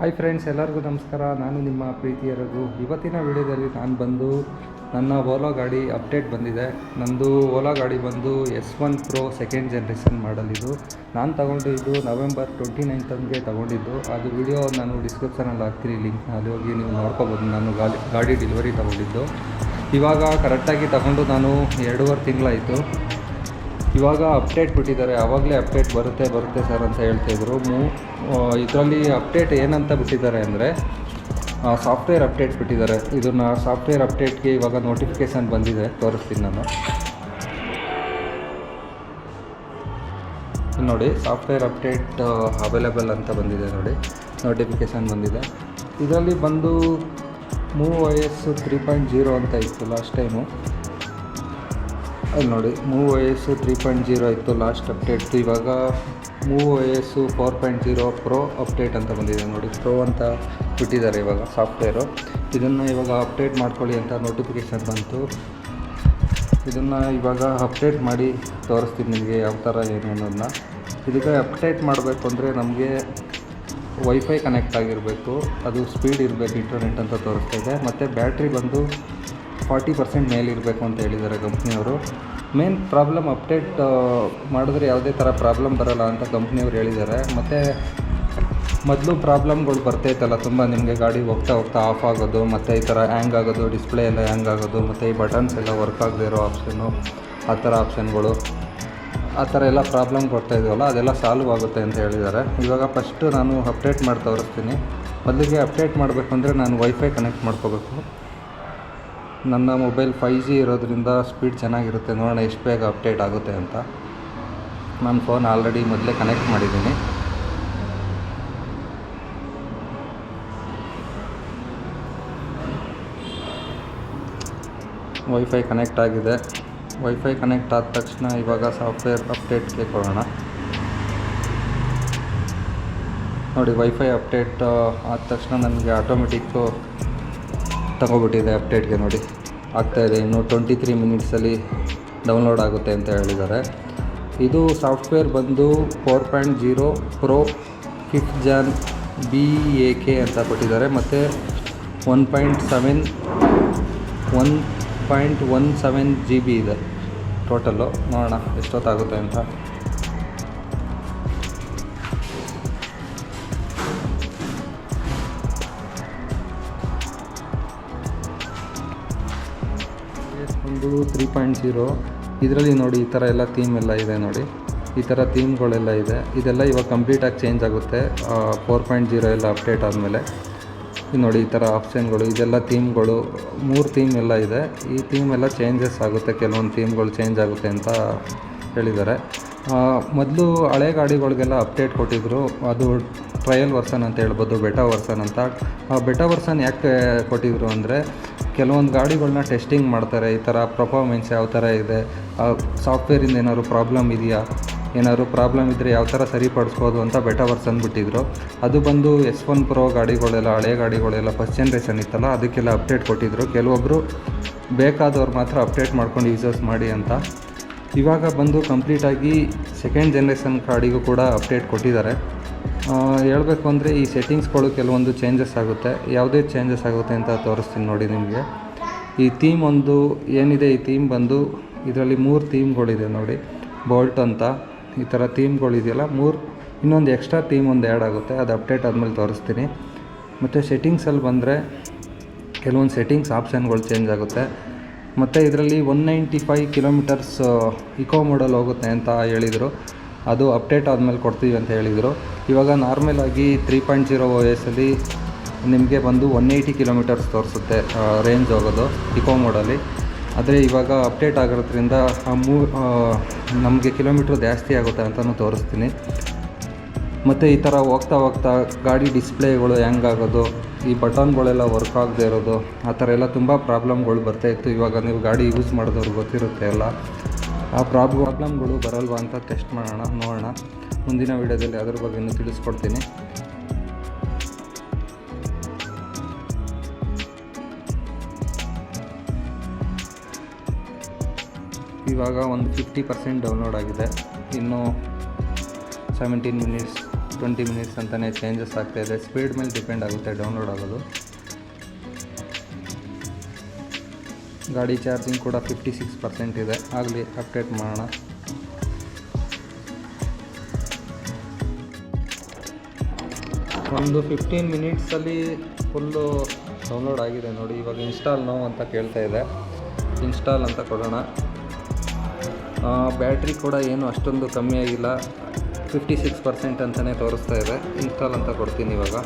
Hi friends, ಎಲ್ಲರಿಗೂ ನಮಸ್ಕಾರ. ನಾನು ನಿಮ್ಮ ಪ್ರೀತಿಯ ರಘು. ಇವತ್ತಿನ ವಿಡಿಯೋದಲ್ಲಿ ನಾನು ಬಂದು ನನ್ನ ಓಲಾ ಗಾಡಿ ಅಪ್ಡೇಟ್ ಬಂದಿದೆ. ನಂದು ಓಲಾ ಗಾಡಿ ಬಂದು S one pro second generation model ಇದು. ನಾನು ತಗೊಂಡಿದ್ದು ನವೆಂಬರ್ ಟ್ವೆಂಟಿ ನೈನ್ತಂಗೆ ತಗೊಂಡಿದ್ದು. ಅದು ವಿಡಿಯೋ ನಾನು ಡಿಸ್ಕ್ರಿಪ್ಷನಲ್ಲಿ ಹಾಕ್ತೀನಿ ಲಿಂಕ್ ಅಲ್ಲಿ ಹೋಗಿ ನೀವು ನೋಡ್ಕೋಬೋದು. ನಾನು ಗಾಡಿ ಗಾಡಿ ಡೆಲಿವರಿ ತಗೊಂಡಿದ್ದು. ಇವಾಗ ಕರೆಕ್ಟಾಗಿ ತಗೊಂಡು ನಾನು ಎರಡೂವರೆ ತಿಂಗಳಾಯಿತು. ಇವಾಗ ಅಪ್ಡೇಟ್ ಬಿಟ್ಟಿದ್ದಾರೆ. ಆವಾಗಲೇ ಅಪ್ಡೇಟ್ ಬರುತ್ತೆ ಬರುತ್ತೆ ಸರ್ ಅಂತ ಹೇಳ್ತಾಯಿದ್ರು ಮೂ ಇದರಲ್ಲಿ ಅಪ್ಡೇಟ್ ಏನಂತ ಬಿಟ್ಟಿದ್ದಾರೆ ಅಂದರೆ ಸಾಫ್ಟ್ವೇರ್ ಅಪ್ಡೇಟ್ ಬಿಟ್ಟಿದ್ದಾರೆ. ಇದನ್ನು ಸಾಫ್ಟ್ವೇರ್ ಅಪ್ಡೇಟ್ಗೆ ಇವಾಗ ನೋಟಿಫಿಕೇಷನ್ ಬಂದಿದೆ. ತೋರಿಸ್ತೀನಿ ನಾನು. ನೋಡಿ, ಸಾಫ್ಟ್ವೇರ್ ಅಪ್ಡೇಟ್ ಅವೈಲೇಬಲ್ ಅಂತ ಬಂದಿದೆ ನೋಡಿ. ನೋಟಿಫಿಕೇಷನ್ ಬಂದಿದೆ. ಇದರಲ್ಲಿ ಬಂದು move I S three point zero ಅಂತ ಇತ್ತು ಲಾಸ್ಟ್ ಟೈಮು. ಅಲ್ಲಿ ನೋಡಿ, move O S three point zero ಇತ್ತು ಲಾಸ್ಟ್ ಅಪ್ಡೇಟ್ ಇವಾಗ move O S four point zero pro update ಅಂತ ಬಂದಿದೆ ನೋಡಿ. ಪ್ರೋ ಅಂತ ಬಿಟ್ಟಿದ್ದಾರೆ ಇವಾಗ ಸಾಫ್ಟ್ವೇರು ಇದನ್ನು ಇವಾಗ ಅಪ್ಡೇಟ್ ಮಾಡ್ಕೊಳ್ಳಿ ಅಂತ ನೋಟಿಫಿಕೇಷನ್ ಬಂತು. ಇದನ್ನು ಇವಾಗ ಅಪ್ಡೇಟ್ ಮಾಡಿ ತೋರಿಸ್ತೀನಿ ನಿಮಗೆ ಯಾವ ಥರ ಏನು ಅನ್ನೋದನ್ನ. ಇದಕ್ಕೆ ಅಪ್ಡೇಟ್ ಮಾಡಬೇಕು ಅಂದರೆ ನಮಗೆ ವೈಫೈ ಕನೆಕ್ಟ್ ಆಗಿರಬೇಕು. ಅದು ಸ್ಪೀಡ್ ಇರಬೇಕು ಇಂಟರ್ನೆಟ್ ಅಂತ ತೋರಿಸ್ತಾ ಇದೆ. ಮತ್ತು ಬ್ಯಾಟ್ರಿ ಬಂದು ಫಾರ್ಟಿ ಪರ್ಸೆಂಟ್ ಮೇಲಿರಬೇಕು ಅಂತ ಹೇಳಿದ್ದಾರೆ ಕಂಪ್ನಿಯವರು. ಮೇನ್ ಪ್ರಾಬ್ಲಮ್ ಅಪ್ಡೇಟ್ ಮಾಡಿದ್ರೆ ಯಾವುದೇ ಥರ ಪ್ರಾಬ್ಲಮ್ ಬರಲ್ಲ ಅಂತ ಕಂಪ್ನಿಯವ್ರು ಹೇಳಿದ್ದಾರೆ. ಮತ್ತು ಮೊದಲು ಪ್ರಾಬ್ಲಮ್ಗಳು ಬರ್ತೈತಲ್ಲ ತುಂಬ ನಿಮಗೆ ಗಾಡಿ ಹೋಗ್ತಾ ಹೋಗ್ತಾ ಆಫ್ ಆಗೋದು, ಮತ್ತು ಈ ಥರ ಹ್ಯಾಂಗ್ ಆಗೋದು ಡಿಸ್ಪ್ಲೇ ಎಲ್ಲ ಹ್ಯಾಂಗ್ ಆಗೋದು, ಮತ್ತು ಈ ಬಟನ್ಸ್ ಎಲ್ಲ ವರ್ಕ್ ಆಗದೆ ಇರೋ ಆಪ್ಷನ್ನು ಆ ಥರ ಆಪ್ಷನ್ಗಳು ಆ ಥರ ಎಲ್ಲ ಪ್ರಾಬ್ಲಮ್ ಕೊಡ್ತಾ ಇದ್ದೀವಲ್ಲ ಅದೆಲ್ಲ ಸಾಲ್ವ್ ಆಗುತ್ತೆ ಅಂತ ಹೇಳಿದ್ದಾರೆ. ಇವಾಗ ಫಸ್ಟು ನಾನು ಅಪ್ಡೇಟ್ ಮಾಡಿ ತೋರಿಸ್ತೀನಿ. ಮೊದಲಿಗೆ ಅಪ್ಡೇಟ್ ಮಾಡಬೇಕು ಅಂದರೆ ನಾನು ವೈಫೈ ಕನೆಕ್ಟ್ ಮಾಡ್ಕೋಬೇಕು. ನನ್ನ ಮೊಬೈಲ್ ಫೈ ಜಿ ಇರೋದ್ರಿಂದ ಸ್ಪೀಡ್ ಚೆನ್ನಾಗಿರುತ್ತೆ. ನೋಡೋಣ ಎಷ್ಟು ಬೇಗ ಅಪ್ಡೇಟ್ ಆಗುತ್ತೆ ಅಂತ. ನಾನು ಫೋನ್ ಆಲ್ರೆಡಿ ಮೊದಲೇ ಕನೆಕ್ಟ್ ಮಾಡಿದ್ದೀನಿ. ವೈಫೈ ಕನೆಕ್ಟ್ ಆಗಿದೆ. ವೈಫೈ ಕನೆಕ್ಟ್ ಆದ ತಕ್ಷಣ ಇವಾಗ ಸಾಫ್ಟ್ವೇರ್ ಅಪ್ಡೇಟ್ಗೆ ಕೊಡೋಣ. ನೋಡಿ ವೈಫೈ ಅಪ್ಡೇಟ್ ಆದ ತಕ್ಷಣ ನನಗೆ ಆಟೋಮೆಟಿಕ್ಕು ತಗೊಬಿಟ್ಟಿದೆ ಅಪ್ಡೇಟ್ಗೆ ನೋಡಿ. ಆಗ್ತಾಯಿದೆ ಇನ್ನು ಟ್ವೆಂಟಿ ತ್ರೀ ಮಿನಿಟ್ಸಲ್ಲಿ ಡೌನ್ಲೋಡ್ ಆಗುತ್ತೆ ಅಂತ ಹೇಳಿದ್ದಾರೆ. ಇದು ಸಾಫ್ಟ್ವೇರ್ ಬಂದು four point zero pro fifth gen B A K ಅಂತ ಕೊಟ್ಟಿದ್ದಾರೆ. ಮತ್ತು one point seven one point one seven G B ಇದೆ. ಟೋಟಲ್ಲು ನೋಡೋಣ ಎಷ್ಟೊತ್ತಾಗುತ್ತೆ ಅಂತ. ಒಂದು ತ್ರೀ ಪಾಯಿಂಟ್ ಜೀರೋ ಇದರಲ್ಲಿ ನೋಡಿ ಈ ಥರ ಎಲ್ಲ ಥೀಮ್ ಎಲ್ಲ ಇದೆ ನೋಡಿ. ಈ ಥರ ಥೀಮ್ಗಳೆಲ್ಲ ಇದೆ. ಇದೆಲ್ಲ ಇವಾಗ ಕಂಪ್ಲೀಟಾಗಿ ಚೇಂಜ್ ಆಗುತ್ತೆ. ಫೋರ್ ಪಾಯಿಂಟ್ ಜೀರೋ ಎಲ್ಲ ಅಪ್ಡೇಟ್ ಆದಮೇಲೆ. ನೋಡಿ ಈ ಥರ ಆಪ್ಷನ್ಗಳು ಇದೆಲ್ಲ ಥೀಮ್ಗಳು ಮೂರು ಥೀಮ್ ಎಲ್ಲ ಇದೆ. ಈ ಥೀಮ್ ಎಲ್ಲ ಚೇಂಜಸ್ ಆಗುತ್ತೆ. ಕೆಲವೊಂದು ಥೀಮ್ಗಳು ಚೇಂಜ್ ಆಗುತ್ತೆ ಅಂತ ಹೇಳಿದ್ದಾರೆ. ಮೊದಲು ಹಳೆ ಗಾಡಿಗಳಿಗೆಲ್ಲ ಅಪ್ಡೇಟ್ ಕೊಟ್ಟಿದ್ದರು ಅದು ಟ್ರಯಲ್ ವರ್ಷನ್ ಅಂತ ಹೇಳ್ಬೋದು ಬೆಟಾ ವರ್ಷನ್ ಅಂತ. ಆ ಬೆಟಾ ವರ್ಷನ್ ಯಾಕೆ ಕೊಟ್ಟಿದ್ರು ಅಂದರೆ, ಕೆಲವೊಂದು ಗಾಡಿಗಳನ್ನ ಟೆಸ್ಟಿಂಗ್ ಮಾಡ್ತಾರೆ, ಈ ಥರ ಪರ್ಫಾರ್ಮೆನ್ಸ್ ಯಾವ ಥರ ಇದೆ ಸಾಫ್ಟ್ವೇರಿಂದ ಏನಾದ್ರು ಪ್ರಾಬ್ಲಮ್ ಇದೆಯಾ, ಏನಾದ್ರು ಪ್ರಾಬ್ಲಮ್ ಇದ್ದರೆ ಯಾವ ಥರ ಸರಿಪಡಿಸ್ಬೋದು ಅಂತ ಬೆಟಾ ವರ್ಸನ್ ಬಿಟ್ಟಿದ್ರು. ಅದು ಬಂದು ಎಸ್ ಒನ್ ಪ್ರೋ ಗಾಡಿಗಳೆಲ್ಲ, ಹಳೆ ಗಾಡಿಗಳೆಲ್ಲ ಫಸ್ಟ್ ಜನ್ರೇಷನ್ ಇತ್ತಲ್ಲ, ಅದಕ್ಕೆಲ್ಲ ಅಪ್ಡೇಟ್ ಕೊಟ್ಟಿದ್ದರು ಕೆಲವೊಬ್ಬರು ಬೇಕಾದವ್ರು ಮಾತ್ರ ಅಪ್ಡೇಟ್ ಮಾಡ್ಕೊಂಡು ಯೂಸಸ್ ಮಾಡಿ ಅಂತ. ಇವಾಗ ಬಂದು ಕಂಪ್ಲೀಟಾಗಿ ಸೆಕೆಂಡ್ ಜನ್ರೇಷನ್ ಗಾಡಿಗೂ ಕೂಡ ಅಪ್ಡೇಟ್ ಕೊಟ್ಟಿದ್ದಾರೆ. ಹೇಳಬೇಕು ಅಂದರೆ ಈ ಸೆಟ್ಟಿಂಗ್ಸ್ಗಳು ಕೆಲವೊಂದು ಚೇಂಜಸ್ ಆಗುತ್ತೆ. ಯಾವುದೇ ಚೇಂಜಸ್ ಆಗುತ್ತೆ ಅಂತ ತೋರಿಸ್ತೀನಿ ನೋಡಿ ನಿಮಗೆ. ಈ ಥೀಮ್ ಒಂದು ಏನಿದೆ? ಈ ಥೀಮ್ ಬಂದು ಇದರಲ್ಲಿ ಮೂರು ಥೀಮ್ಗಳಿದೆ ನೋಡಿ. ಬೋಲ್ಟ್ ಅಂತ, ಈ ಥರ ಥೀಮ್ಗಳಿದೆಯಲ್ಲ ಮೂರು, ಇನ್ನೊಂದು ಎಕ್ಸ್ಟ್ರಾ ಥೀಮ್ ಒಂದು ಆ್ಯಡ್ ಆಗುತ್ತೆ. ಅದು ಅಪ್ಡೇಟ್ ಆದಮೇಲೆ ತೋರಿಸ್ತೀನಿ. ಮತ್ತು ಸೆಟ್ಟಿಂಗ್ಸಲ್ಲಿ ಬಂದರೆ ಕೆಲವೊಂದು ಸೆಟ್ಟಿಂಗ್ಸ್ ಆಪ್ಷನ್ಗಳು ಚೇಂಜ್ ಆಗುತ್ತೆ. ಮತ್ತು ಇದರಲ್ಲಿ one ninety five kilometres eco model ಹೋಗುತ್ತೆ ಅಂತ ಹೇಳಿದರು. ಅದು ಅಪ್ಡೇಟ್ ಆದಮೇಲೆ ಕೊಡ್ತೀವಿ ಅಂತ ಹೇಳಿದರು. ಇವಾಗ ನಾರ್ಮಲ್ ಆಗಿ ತ್ರೀ ಪಾಯಿಂಟ್ ಜೀರೋ ಓ ಎಸಲ್ಲಿ ನಿಮಗೆ ಬಂದು ಒನ್ ಏಯ್ಟಿ ಕಿಲೋಮೀಟರ್ಸ್ ತೋರಿಸುತ್ತೆ ರೇಂಜ್ ಹೋಗೋದು ಇಕೋ ಮೋಡಲ್ಲಿ ಆದರೆ ಇವಾಗ ಅಪ್ಡೇಟ್ ಆಗಿರೋದ್ರಿಂದ ಮೂ ನಮಗೆ ಕಿಲೋಮೀಟ್ರ್ ಜಾಸ್ತಿ ಆಗುತ್ತೆ ಅಂತಲೂ ತೋರಿಸ್ತೀನಿ. ಮತ್ತು ಈ ಥರ ಹೋಗ್ತಾ ಹೋಗ್ತಾ ಗಾಡಿ ಡಿಸ್ಪ್ಲೇಗಳು ಹೆಂಗಾಗೋದು ಈ ಬಟನ್ಗಳೆಲ್ಲ ವರ್ಕ್ ಆಗದೆ ಇರೋದು, ಆ ಥರ ಎಲ್ಲ ತುಂಬ ಪ್ರಾಬ್ಲಮ್ಗಳು ಬರ್ತಾಯಿತ್ತು ಇವಾಗ ನೀವು ಗಾಡಿ ಯೂಸ್ ಮಾಡಿದವ್ರಿಗೆ ಗೊತ್ತಿರುತ್ತೆ ಎಲ್ಲ. ಆ ಪ್ರಾಬ್ ಪ್ರಾಬ್ಲಮ್ಗಳು ಬರಲ್ವಾ ಅಂತ ಟೆಸ್ಟ್ ಮಾಡೋಣ, ನೋಡೋಣ. ಮುಂದಿನ ವೀಡಿಯೋದಲ್ಲಿ ಅದ್ರ ಬಗ್ಗೆ ಇನ್ನೂ ತಿಳಿಸ್ಕೊಡ್ತೀನಿ. ಇವಾಗ ಒಂದು ಫಿಫ್ಟಿ ಪರ್ಸೆಂಟ್ ಡೌನ್ಲೋಡ್ ಆಗಿದೆ. ಇನ್ನೂ ಸೆವೆಂಟೀನ್ ಮಿನಿಟ್ಸ್ ಟ್ವೆಂಟಿ ಮಿನಿಟ್ಸ್ ಅಂತಲೇ ಚೇಂಜಸ್ ಆಗ್ತಾಯಿದೆ ಸ್ಪೀಡ್ ಮೇಲೆ ಡಿಪೆಂಡ್ ಆಗುತ್ತೆ ಡೌನ್ಲೋಡ್ ಆಗೋದು. ಗಾಡಿ ಚಾರ್ಜಿಂಗ್ ಕೂಡ ಫಿಫ್ಟಿ ಸಿಕ್ಸ್ ಪರ್ಸೆಂಟ್ ಇದೆ. ಆಗಲಿ ಅಪ್ಡೇಟ್ ಮಾಡೋಣ. ಒಂದು ಫಿಫ್ಟೀನ್ ಮಿನಿಟ್ಸಲ್ಲಿ ಫುಲ್ಲು ಡೌನ್ಲೋಡ್ ಆಗಿದೆ ನೋಡಿ. ಇವಾಗ ಇನ್ಸ್ಟಾಲ್ ನೋ ಅಂತ ಕೇಳ್ತಾ ಇದೆ. ಇನ್ಸ್ಟಾಲ್ ಅಂತ ಕೊಡೋಣ. ಬ್ಯಾಟ್ರಿ ಕೂಡ ಏನು ಅಷ್ಟೊಂದು ಕಮ್ಮಿ ಆಗಿಲ್ಲ. ಫಿಫ್ಟಿ ಸಿಕ್ಸ್ ಪರ್ಸೆಂಟ್ ಅಂತಲೇ ತೋರಿಸ್ತಾ ಇದೆ. ಇನ್ಸ್ಟಾಲ್ ಅಂತ ಕೊಡ್ತೀನಿ ಇವಾಗ.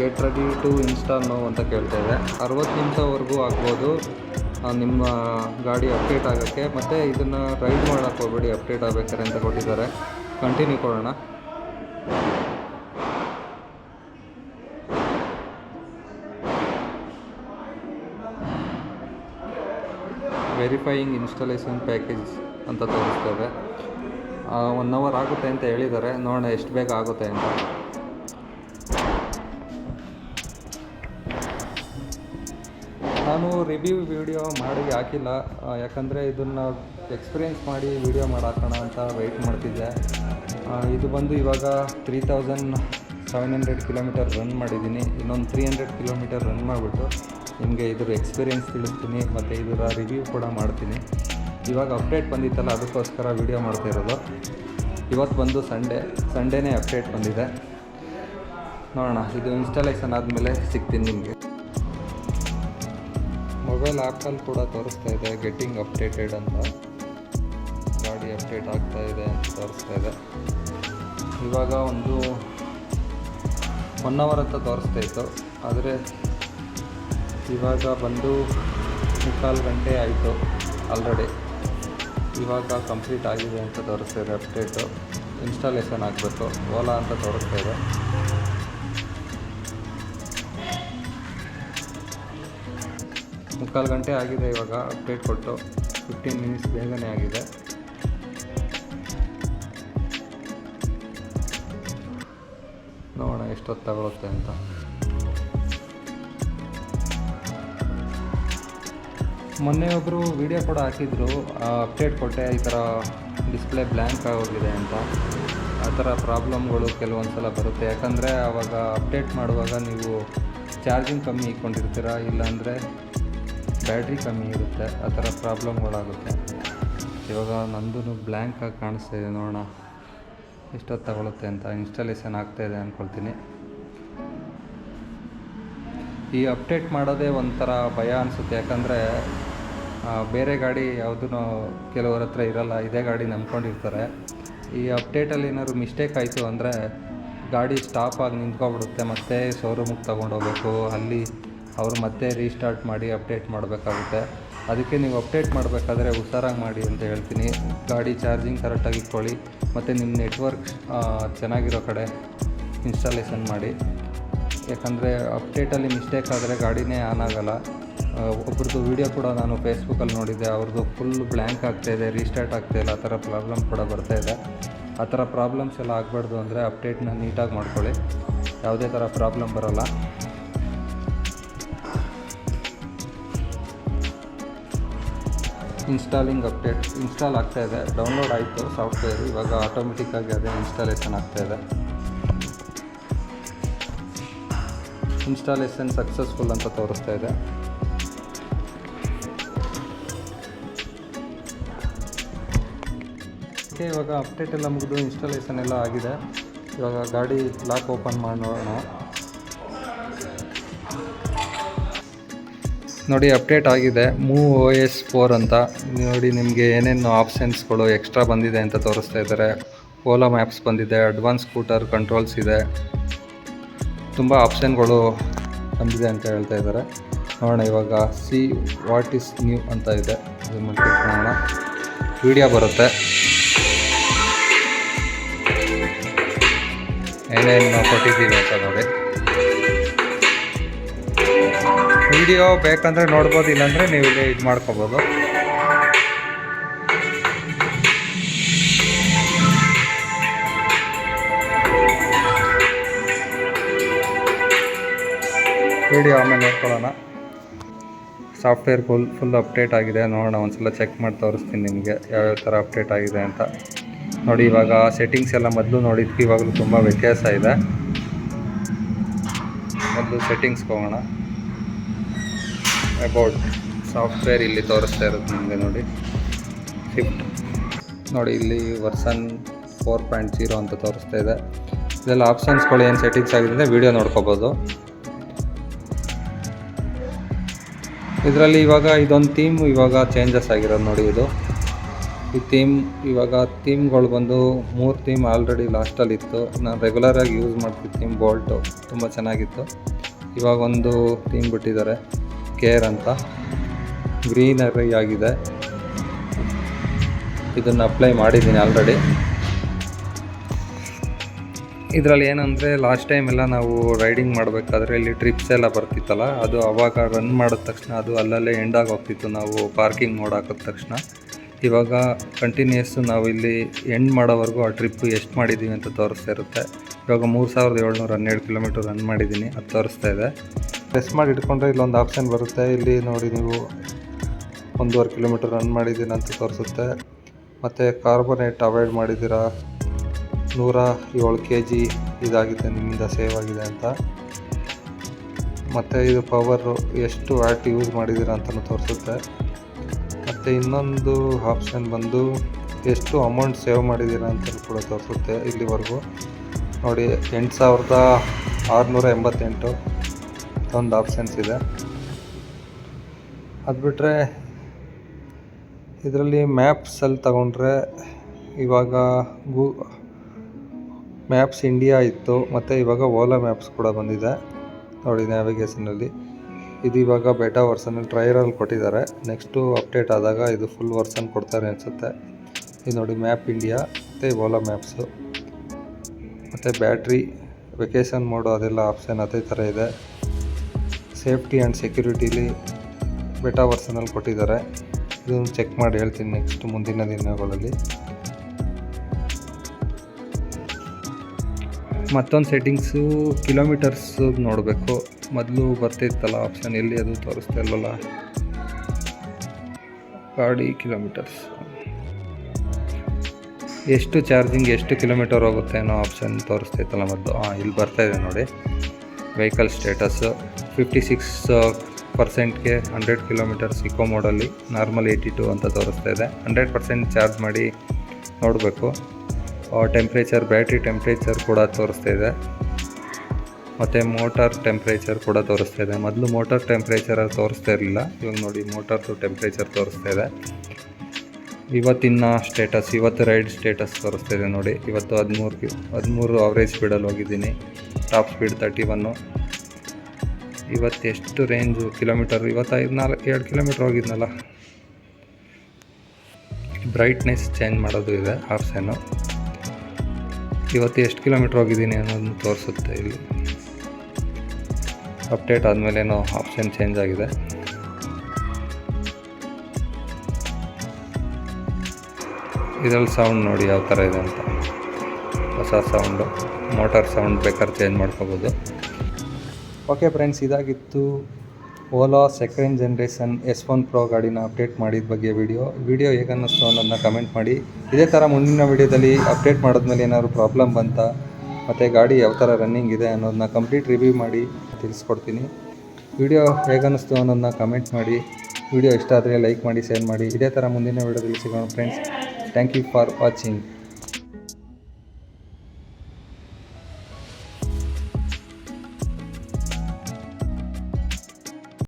Get ready to install no ಅಂತ ಕೇಳ್ತೇವೆ. ಅರವತ್ತು ನಿಮಿಷವರೆಗೂ ಆಗ್ಬೋದು. ನಿಮ್ಮ ಗಾಡಿ ಅಪ್ಡೇಟ್ ಆಗೋಕ್ಕೆ. ಮತ್ತು ಇದನ್ನು ರೈಡ್ ಮಾಡೋಕ್ಕೆ ಹೋಗ್ಬೇಡಿ ಅಪ್ಡೇಟ್ ಆಗಬೇಕಾರೆ ಅಂತ ಕೊಟ್ಟಿದ್ದಾರೆ. ಕಂಟಿನ್ಯೂ ಕೊಡೋಣ. ವೆರಿಫೈಯಿಂಗ್ ಇನ್ಸ್ಟಾಲೇಷನ್ ಪ್ಯಾಕೇಜ್ ಅಂತ ತೋರಿಸ್ತೇವೆ. ಒನ್ ಅವರ್ ಆಗುತ್ತೆ ಅಂತ ಹೇಳಿದ್ದಾರೆ. ನೋಡೋಣ, ಎಷ್ಟು ಬೇಗ ಆಗುತ್ತೆ ಅಂತ. ರಿವ್ಯೂ ವಿಡಿಯೋ ಮಾಡಿ ಹಾಕಿಲ್ಲ. ಯಾಕಂದರೆ ಇದನ್ನು ಎಕ್ಸ್ಪೀರಿಯೆನ್ಸ್ ಮಾಡಿ ವಿಡಿಯೋ ಮಾಡಾಕೋಣ ಅಂತ ವೆಯ್ಟ್ ಮಾಡ್ತಿದ್ದೆ. ಇದು ಬಂದು ಇವಾಗ three thousand seven hundred kilometre run ಮಾಡಿದ್ದೀನಿ. ಇನ್ನೊಂದು ತ್ರೀ ಹಂಡ್ರೆಡ್ ಕಿಲೋಮೀಟರ್ ರನ್ ಮಾಡಿಬಿಟ್ಟು ನಿಮಗೆ ಇದ್ರ ಎಕ್ಸ್ಪೀರಿಯೆನ್ಸ್ ತಿಳಿಸ್ತೀನಿ, ಮತ್ತು ಇದರ ರಿವ್ಯೂ ಕೂಡ ಮಾಡ್ತೀನಿ. ಇವಾಗ ಅಪ್ಡೇಟ್ ಬಂದಿತ್ತಲ್ಲ, ಅದಕ್ಕೋಸ್ಕರ ವಿಡಿಯೋ ಮಾಡ್ತಾ ಇರೋದು. ಇವತ್ತು ಬಂದು ಸಂಡೇ ಸಂಡೇನೇ ಅಪ್ಡೇಟ್ ಬಂದಿದೆ. ನೋಡೋಣ, ಇದು ಇನ್ಸ್ಟಾಲೇಷನ್ ಆದಮೇಲೆ ಸಿಗ್ತೀನಿ ನಿಮಗೆ. ಮೊಬೈಲ್ ಆ್ಯಪಲ್ಲಿ ಕೂಡ ತೋರಿಸ್ತಾ ಇದೆ. ಗೆಟ್ಟಿಂಗ್ ಅಪ್ಡೇಟೆಡ್ ಅಂತ. ಗಾಡಿ ಅಪ್ಡೇಟ್ ಆಗ್ತಾ ಇದೆ ಅಂತ ತೋರಿಸ್ತಾ ಇದೆ. ಇವಾಗ ಒಂದು ಒನ್ ಅವರ್ ಅಂತ ತೋರಿಸ್ತಾ ಇತ್ತು. ಆದರೆ ಇವಾಗ ಬಂದು ಮುಕ್ಕಾಲು ಗಂಟೆ ಆಯಿತು ಆಲ್ರೆಡಿ ಇವಾಗ ಕಂಪ್ಲೀಟ್ ಆಗಿದೆ ಅಂತ ತೋರಿಸ್ತಾ ಇದೆ ಅಪ್ಡೇಟು ಇನ್ಸ್ಟಾಲೇಷನ್ ಆಗಬೇಕು. ಓಲಾ ಅಂತ ತೋರಿಸ್ತಾ ಇದೆ. ಮುಕ್ಕಾಲು ಗಂಟೆ ಆಗಿದೆ ಇವಾಗ ಅಪ್ಡೇಟ್ ಕೊಟ್ಟು ಫಿಫ್ಟೀನ್ ಮಿನಿಟ್ಸ್ ಬೇಗನೆ ಆಗಿದೆ. ನೋಡೋಣ ಎಷ್ಟೊತ್ತು ತಗೊಳುತ್ತೆ ಅಂತ. ಮೊನ್ನೆ ಒಬ್ಬರು ವಿಡಿಯೋ ಕೂಡ ಹಾಕಿದ್ರು ಅಪ್ಡೇಟ್ ಕೊಟ್ಟೆ, ಈ ಥರ ಡಿಸ್ಪ್ಲೇ ಬ್ಲ್ಯಾಂಕ್ ಆಗೋಗಿದೆ ಅಂತ. ಆ ಥರ ಪ್ರಾಬ್ಲಮ್ಗಳು ಕೆಲವೊಂದು ಸಲ ಬರುತ್ತೆ. ಯಾಕಂದರೆ ಆವಾಗ ಅಪ್ಡೇಟ್ ಮಾಡುವಾಗ ನೀವು ಚಾರ್ಜಿಂಗ್ ಕಮ್ಮಿ ಇಟ್ಕೊಂಡಿರ್ತೀರ? ಇಲ್ಲಾಂದರೆ ಬ್ಯಾಟ್ರಿ ಕಮ್ಮಿ ಇರುತ್ತೆ, ಆ ಥರ ಪ್ರಾಬ್ಲಮ್ಗಳಾಗುತ್ತೆ ಇವಾಗ ನಂದು ಬ್ಲ್ಯಾಂಕಾಗಿ ಕಾಣಿಸ್ತಾ ಇದೆ, ನೋಡೋಣ ಎಷ್ಟೊತ್ತು ತಗೊಳುತ್ತೆ ಅಂತ ಇನ್ಸ್ಟಾಲೇಷನ್ ಆಗ್ತಾಯಿದೆ ಅಂದ್ಕೊಳ್ತೀನಿ ಈ ಅಪ್ಡೇಟ್ ಮಾಡೋದೇ ಒಂಥರ ಭಯ ಅನಿಸುತ್ತೆ, ಯಾಕಂದರೆ ಬೇರೆ ಗಾಡಿ ಯಾವುದೂ ಕೆಲವ್ರ ಹತ್ರ ಇರೋಲ್ಲ, ಇದೇ ಗಾಡಿ ನಂಬ್ಕೊಂಡಿರ್ತಾರೆ. ಈ ಅಪ್ಡೇಟಲ್ಲಿ ಏನಾದ್ರು ಮಿಸ್ಟೇಕ್ ಆಯಿತು ಅಂದರೆ ಗಾಡಿ ಸ್ಟಾಪ್ ಆಗಿ ನಿಂತ್ಕೊಬಿಡುತ್ತೆ, ಮತ್ತೆ ಶೋರೂಮಿಗೆ ತೊಗೊಂಡೋಗ್ಬೇಕು ಅಲ್ಲಿ ಅವರು ಮತ್ತೆ ರೀಸ್ಟಾರ್ಟ್ ಮಾಡಿ ಅಪ್ಡೇಟ್ ಮಾಡಬೇಕಾಗುತ್ತೆ. ಅದಕ್ಕೆ ನೀವು ಅಪ್ಡೇಟ್ ಮಾಡಬೇಕಾದ್ರೆ ಹುಷಾರಾಗಿ ಮಾಡಿ ಅಂತ ಹೇಳ್ತೀನಿ. ಗಾಡಿ ಚಾರ್ಜಿಂಗ್ ಕರೆಕ್ಟಾಗಿ ಇಟ್ಕೊಳ್ಳಿ. ಮತ್ತು ನಿಮ್ಮ ನೆಟ್ವರ್ಕ್ ಚೆನ್ನಾಗಿರೋ ಕಡೆ ಇನ್ಸ್ಟಾಲೇಷನ್ ಮಾಡಿ. ಯಾಕಂದರೆ ಅಪ್ಡೇಟಲ್ಲಿ ಮಿಸ್ಟೇಕ್ ಆದರೆ ಗಾಡಿನೇ ಆನ್ ಆಗೋಲ್ಲ. ಒಬ್ರದ್ದು ವೀಡಿಯೋ ಕೂಡ ನಾನು ಫೇಸ್ಬುಕ್ಕಲ್ಲಿ ನೋಡಿದ್ದೆ. ಅವ್ರದ್ದು ಫುಲ್ ಬ್ಲ್ಯಾಂಕ್ ಆಗ್ತಾಯಿದೆ ರೀಸ್ಟಾರ್ಟ್ ಆಗ್ತಾಯಿಲ್ಲ ಆ ಥರ ಪ್ರಾಬ್ಲಮ್ ಕೂಡ ಬರ್ತಾ ಇದೆ. ಆ ಥರ ಪ್ರಾಬ್ಲಮ್ಸ್ ಎಲ್ಲ ಆಗಬಾರ್ದು ಅಂದರೆ ಅಪ್ಡೇಟ್ನ ನೀಟಾಗಿ ಮಾಡ್ಕೊಳ್ಳಿ. ಯಾವುದೇ ಥರ ಪ್ರಾಬ್ಲಮ್ ಬರೋಲ್ಲ. ಇನ್ಸ್ಟಾಲಿಂಗ್ ಅಪ್ಡೇಟ್, ಇನ್ಸ್ಟಾಲ್ ಆಗ್ತಾ ಇದೆ. ಡೌನ್ಲೋಡ್ ಆಯಿತು, ಸಾಫ್ಟ್ವೇರ್ ಇವಾಗ ಆಟೋಮೆಟಿಕ್ಕಾಗಿ ಅದೇ ಇನ್ಸ್ಟಾಲೇಷನ್ ಆಗ್ತಾ ಇದೆ. ಇನ್ಸ್ಟಾಲೇಷನ್ ಸಕ್ಸಸ್ಫುಲ್ ಅಂತ ತೋರಿಸ್ತಾ ಇದೆ. ಓಕೆ ಇವಾಗ ಅಪ್ಡೇಟ್ ಎಲ್ಲ ಮುಗಿದು ಇನ್ಸ್ಟಾಲೇಷನ್ ಎಲ್ಲ ಆಗಿದೆ. ಇವಾಗ ಗಾಡಿ ಲಾಕ್ ಓಪನ್ ಮಾಡಿ ನೋಡಿ, ಅಪ್ಡೇಟ್ ಆಗಿದೆ. ಮೂ ಓ ಎಸ್ ಫೋರ್ ಅಂತ. ನೋಡಿ, ನಿಮಗೆ ಏನೇನು ಆಪ್ಷನ್ಸ್ಗಳು ಎಕ್ಸ್ಟ್ರಾ ಬಂದಿದೆ ಅಂತ ತೋರಿಸ್ತಾ ಇದ್ದಾರೆ. ಓಲಾ ಮ್ಯಾಪ್ಸ್ ಬಂದಿದೆ, ಅಡ್ವಾನ್ಸ್ ಸ್ಕೂಟರ್ ಕಂಟ್ರೋಲ್ಸ್ ಇದೆ. ತುಂಬ ಆಪ್ಷನ್ಗಳು ಬಂದಿದೆ ಅಂತ ಹೇಳ್ತಾ ಇದ್ದಾರೆ. ನೋಡೋಣ ಇವಾಗ ಸಿ ವಾಟ್ ಇಸ್ ನ್ಯೂ ಅಂತ ಇದೆ. ನೋಡೋಣ ವಿಡಿಯೋ ಬರುತ್ತೆ. ಏನೇನು ಕೊಟ್ಟಿದ್ದೀವಿ ಅಂತ ನೋಡಿ. ವಿಡಿಯೋ ಬೇಕಂದರೆ ನೋಡ್ಬೋದು, ಇಲ್ಲಾಂದರೆ ನೀವು ಇಲ್ಲಿ ಇದು ಮಾಡ್ಕೋಬೋದು. ವಿಡಿಯೋ ಆಮೇಲೆ ನೋಡ್ಕೊಳ್ಳೋಣ. ಸಾಫ್ಟ್ವೇರ್ ಫುಲ್ ಫುಲ್ ಅಪ್ಡೇಟ್ ಆಗಿದೆ. ನೋಡೋಣ, ಒಂದ್ಸಲ ಚೆಕ್ ಮಾಡಿ ತೋರಿಸ್ತೀನಿ ನಿಮಗೆ ಯಾವ್ಯಾವ ಥರ ಅಪ್ಡೇಟ್ ಆಗಿದೆ ಅಂತ. ನೋಡಿ, ಇವಾಗ ಸೆಟ್ಟಿಂಗ್ಸ್ ಎಲ್ಲ ಮೊದಲು ನೋಡಿದ್ವಿ. ಇವಾಗಲೂ ತುಂಬ ವ್ಯತ್ಯಾಸ ಇದೆ. ಮೊದಲು ಸೆಟ್ಟಿಂಗ್ಸ್ಗೆ ಹೋಗೋಣ ಅಬೌಟ್ ಸಾಫ್ಟ್ವೇರ್ ಇಲ್ಲಿ ತೋರಿಸ್ತಾ ಇರುತ್ತೆ ನಿಮಗೆ ನೋಡಿ. ಫಿಫ್ಟ್ ನೋಡಿ ಇಲ್ಲಿ ವರ್ಸನ್ ಫೋರ್ ಪಾಯಿಂಟ್ ಜೀರೋ ಅಂತ ತೋರಿಸ್ತಾ ಇದೆ. ಇದೆಲ್ಲ ಆಪ್ಷನ್ಸ್ಗಳು ಏನು ಸೆಟ್ಟಿಂಗ್ಸ್ ಆಗಿದೆ ವಿಡಿಯೋ ನೋಡ್ಕೋಬೋದು. ಇದರಲ್ಲಿ ಇವಾಗ ಇದೊಂದು ಥೀಮ್ ಇವಾಗ ಚೇಂಜಸ್ ಆಗಿರೋದು ನೋಡಿ ಇದು. ಈ ಥೀಮ್ ಇವಾಗ ಥೀಮ್ಗಳು ಬಂದು ಮೂರು ಥೀಮ್ ಆಲ್ರೆಡಿ ಲಾಸ್ಟಲ್ಲಿ ಇತ್ತು. ನಾನು ರೆಗ್ಯುಲರಾಗಿ ಯೂಸ್ ಮಾಡ್ತಿದ್ದ ಥೀಮ್ ಬೋಲ್ಟು ತುಂಬ ಚೆನ್ನಾಗಿತ್ತು. ಇವಾಗ ಒಂದು ಥೀಮ್ ಬಿಟ್ಟಿದ್ದಾರೆ. ಕೇರ್ ಅಂತ ಗ್ರೀನರಿ ಆಗಿದೆ. ಇದನ್ನು ಅಪ್ಲೈ ಮಾಡಿದ್ದೀನಿ ಆಲ್ರೆಡಿ. ಇದರಲ್ಲಿ ಏನಂದರೆ ಲಾಸ್ಟ್ ಟೈಮ್ ಎಲ್ಲ ನಾವು ರೈಡಿಂಗ್ ಮಾಡಬೇಕಾದ್ರೆ ಇಲ್ಲಿ ಟ್ರಿಪ್ಸ್ ಎಲ್ಲ ಬರ್ತಿತ್ತಲ್ಲ, ಅದು ಅವಾಗ ರನ್ ಮಾಡಿದ ತಕ್ಷಣ ಅದು ಅಲ್ಲಲ್ಲೇ ಎಂಡಾಗಿ ಹೋಗ್ತಿತ್ತು ನಾವು ಪಾರ್ಕಿಂಗ್ ಮೋಡ್ ಹಾಕಿದ ತಕ್ಷಣ. ಇವಾಗ ಕಂಟಿನ್ಯೂಸ್ ನಾವು ಇಲ್ಲಿ ಎಂಡ್ ಮಾಡೋವರೆಗೂ ಆ ಟ್ರಿಪ್ ಎಷ್ಟು ಮಾಡಿದ್ದೀವಿ ಅಂತ ತೋರಿಸ್ತಾ ಇರುತ್ತೆ. ಇವಾಗ ಮೂರು ಸಾವಿರದ ಏಳ್ನೂರ ಹನ್ನೆರಡು ಕಿಲೋಮೀಟರ್ ರನ್ ಮಾಡಿದ್ದೀನಿ ಅದು ತೋರಿಸ್ತಾ ಇದೆ. ಪ್ರೆಸ್ ಮಾಡಿ ಇಟ್ಕೊಂಡ್ರೆ ಇಲ್ಲೊಂದು ಆಪ್ಷನ್ ಬರುತ್ತೆ. ಇಲ್ಲಿ ನೋಡಿ ನೀವು ಒಂದೂವರೆ ಕಿಲೋಮೀಟರ್ ರನ್ ಮಾಡಿದ್ದೀನಿ ಅಂತ ತೋರಿಸುತ್ತೆ. ಮತ್ತು ಕಾರ್ಬೋನೇಟ್ ಅವಾಯ್ಡ್ ಮಾಡಿದ್ದೀರಾ? ನೂರ ಏಳು ಕೆ ಜಿ ಇದಾಗಿದೆ, ನಿಮ್ಮಿಂದ ಸೇವ್ ಆಗಿದೆ ಅಂತ. ಮತ್ತು ಇದು ಪವರು ಎಷ್ಟು ವ್ಯಾಟ್ ಯೂಸ್ ಮಾಡಿದ್ದೀರಾ ಅಂತಲೂ ತೋರಿಸುತ್ತೆ. ಮತ್ತು ಇನ್ನೊಂದು ಆಪ್ಷನ್ ಬಂದು ಎಷ್ಟು ಅಮೌಂಟ್ ಸೇವ್ ಮಾಡಿದ್ದೀರಾ ಅಂತಲೂ ಕೂಡ ತೋರಿಸುತ್ತೆ ಇಲ್ಲಿವರೆಗೂ. ನೋಡಿ ಎಂಟು ಸಾವಿರದ ಆರುನೂರ ಎಂಬತ್ತೆಂಟು. ಒಂದು ಆಪ್ಷನ್ಸ್ ಇದೆ. ಅದು ಬಿಟ್ಟರೆ ಇದರಲ್ಲಿ ಮ್ಯಾಪ್ಸಲ್ಲಿ ತಗೊಂಡ್ರೆ ಇವಾಗ ಗೂ ಮ್ಯಾಪ್ಸ್ ಇಂಡಿಯಾ ಇತ್ತು, ಮತ್ತು ಇವಾಗ ಓಲಾ ಮ್ಯಾಪ್ಸ್ ಕೂಡ ಬಂದಿದೆ. ನೋಡಿ ನ್ಯಾವಿಗೇಷನಲ್ಲಿ ಇದು ಇವಾಗ ಬೆಟಾ ವರ್ಸನಲ್ಲಿ ಟ್ರೈರಲ್ಲಿ ಕೊಟ್ಟಿದ್ದಾರೆ. ನೆಕ್ಸ್ಟು ಅಪ್ಡೇಟ್ ಆದಾಗ ಇದು ಫುಲ್ ವರ್ಸನ್ ಕೊಡ್ತಾರೆ ಅನಿಸುತ್ತೆ. ಇದು ನೋಡಿ ಮ್ಯಾಪ್ ಇಂಡಿಯಾ ಮತ್ತು ಓಲಾ ಮ್ಯಾಪ್ಸು ಮತ್ತು ಬ್ಯಾಟ್ರಿ ವೆಕೇಷನ್ ಮೋಡು ಅದೆಲ್ಲ ಆಪ್ಷನ್ ಅದೇ ಥರ ಇದೆ. ಸೇಫ್ಟಿ ಆ್ಯಂಡ್ ಸೆಕ್ಯೂರಿಟಿಲಿ ಬೆಟಾ ವರ್ಷನಲ್ಲಿ ಕೊಟ್ಟಿದ್ದಾರೆ. ಇದನ್ನು ಚೆಕ್ ಮಾಡಿ ಹೇಳ್ತೀನಿ ನೆಕ್ಸ್ಟ್ ಮುಂದಿನ ದಿನಗಳಲ್ಲಿ. ಮತ್ತೊಂದು ಸೆಟ್ಟಿಂಗ್ಸು ಕಿಲೋಮೀಟರ್ಸ್ ನೋಡಬೇಕು. ಮೊದಲು ಬರ್ತಿತ್ತಲ್ಲ ಆಪ್ಷನ್, ಎಲ್ಲಿ ಅದು ತೋರಿಸ್ತಾ ಇಲ್ವಲ್ಲ ಗಾಡಿ, ಕಿಲೋಮೀಟರ್ಸ್. ಎಷ್ಟು ಚಾರ್ಜಿಂಗ್, ಎಷ್ಟು ಕಿಲೋಮೀಟರ್ ಹೋಗುತ್ತೆ ಅನ್ನೋ ಆಪ್ಷನ್ ತೋರಿಸ್ತೈತಲ್ಲ ಮೊದಲು. ಹಾಂ ಇಲ್ಲಿ ಇದೆ ನೋಡಿ. ವೆಹಿಕಲ್ ಸ್ಟೇಟಸ್ಸು ಫಿಫ್ಟಿ ಸಿಕ್ಸ್ ಪರ್ಸೆಂಟ್ಗೆ ಹಂಡ್ರೆಡ್ ಕಿಲೋಮೀಟರ್ಸ್ ಇಕೋ ಮೋಡಲ್ಲಿ ನಾರ್ಮಲ್ ಏಯ್ಟಿ ಟು ಅಂತ ತೋರಿಸ್ತಾ ಇದೆ. ಹಂಡ್ರೆಡ್ ಪರ್ಸೆಂಟ್ ಚಾರ್ಜ್ ಮಾಡಿ ನೋಡಬೇಕು. ಟೆಂಪ್ರೇಚರ್ ಬ್ಯಾಟ್ರಿ ಟೆಂಪ್ರೇಚರ್ ಕೂಡ ತೋರಿಸ್ತಾ ಇದೆ. ಮತ್ತು ಮೋಟಾರ್ ಟೆಂಪ್ರೇಚರ್ ಕೂಡ ತೋರಿಸ್ತಾ ಇದೆ. ಮೊದಲು ಮೋಟಾರ್ ಟೆಂಪ್ರೇಚರ್ ತೋರಿಸ್ತಾ ಇರಲಿಲ್ಲ. ಇವಾಗ ನೋಡಿ ಮೋಟಾರ್ದು ಟೆಂಪ್ರೇಚರ್ ತೋರಿಸ್ತಾ ಇದೆ. ಇವತ್ತಿನ ಸ್ಟೇಟಸ್ ಇವತ್ತು ರೈಡ್ ಸ್ಟೇಟಸ್ ತೋರಿಸ್ತಾ ಇದೆ ನೋಡಿ. ಇವತ್ತು ಹದಿಮೂರು ಹದಿಮೂರು ಅವರೇಜ್ ಸ್ಪೀಡಲ್ಲಿ ಹೋಗಿದ್ದೀನಿ. ಟಾಪ್ ಸ್ಪೀಡ್ ತರ್ಟಿ ಒನ್ನು ಇವತ್ತು ಎಷ್ಟು ರೇಂಜು ಕಿಲೋಮೀಟರ್ ಇವತ್ತೈದು ನಾಲ್ಕು ಎರಡು ಕಿಲೋಮೀಟ್ರ್ ಹೋಗಿದ್ನಲ್ಲ. ಬ್ರೈಟ್ನೆಸ್ ಚೇಂಜ್ ಮಾಡೋದು ಇದೆ ಆಪ್ಷನ್ನು ಇವತ್ತು ಎಷ್ಟು ಕಿಲೋಮೀಟ್ರ್ ಹೋಗಿದ್ದೀನಿ ಅನ್ನೋದನ್ನು ತೋರಿಸುತ್ತೆ ಇಲ್ಲಿ. ಅಪ್ಡೇಟ್ ಆದಮೇಲೇನೋ ಆಪ್ಷನ್ ಚೇಂಜ್ ಆಗಿದೆ. ಇದರಲ್ಲಿ ಸೌಂಡ್ ನೋಡಿ ಯಾವ ಥರ ಇದೆ ಅಂತ. ಹೊಸ ಸೌಂಡು ಮೋಟಾರ್ ಸೌಂಡ್ ಬೇಕಾದ್ರೆ ಚೇಂಜ್ ಮಾಡ್ಕೋಬೋದು. ಓಕೆ ಫ್ರೆಂಡ್ಸ್, ಇದಾಗಿತ್ತು Ola second generation S one pro ಗಾಡಿನ ಅಪ್ಡೇಟ್ ಮಾಡಿದ ಬಗ್ಗೆ ವಿಡಿಯೋ. ವಿಡಿಯೋ ಹೇಗೆ ಅನ್ನಿಸ್ತು ಅನ್ನೋದನ್ನ ಕಮೆಂಟ್ ಮಾಡಿ. ಇದೇ ಥರ ಮುಂದಿನ ವಿಡಿಯೋದಲ್ಲಿ ಅಪ್ಡೇಟ್ ಮಾಡಿದ್ಮೇಲೆ ಏನಾದ್ರು ಪ್ರಾಬ್ಲಮ್ ಬಂತ, ಮತ್ತು ಗಾಡಿ ಯಾವ ಥರ ರನ್ನಿಂಗ್ ಇದೆ ಅನ್ನೋದನ್ನ ಕಂಪ್ಲೀಟ್ ರಿವ್ಯೂ ಮಾಡಿ ತಿಳಿಸ್ಕೊಡ್ತೀನಿ. ವಿಡಿಯೋ ಹೇಗೆ ಅನ್ನಿಸ್ತು ಅನ್ನೋದನ್ನ ಕಮೆಂಟ್ ಮಾಡಿ. ವಿಡಿಯೋ ಇಷ್ಟ ಆದರೆ ಲೈಕ್ ಮಾಡಿ ಶೇರ್ ಮಾಡಿ. ಇದೇ ಥರ ಮುಂದಿನ ವಿಡಿಯೋದಲ್ಲಿ ಸಿಗೋಣ friends. Thank you for watching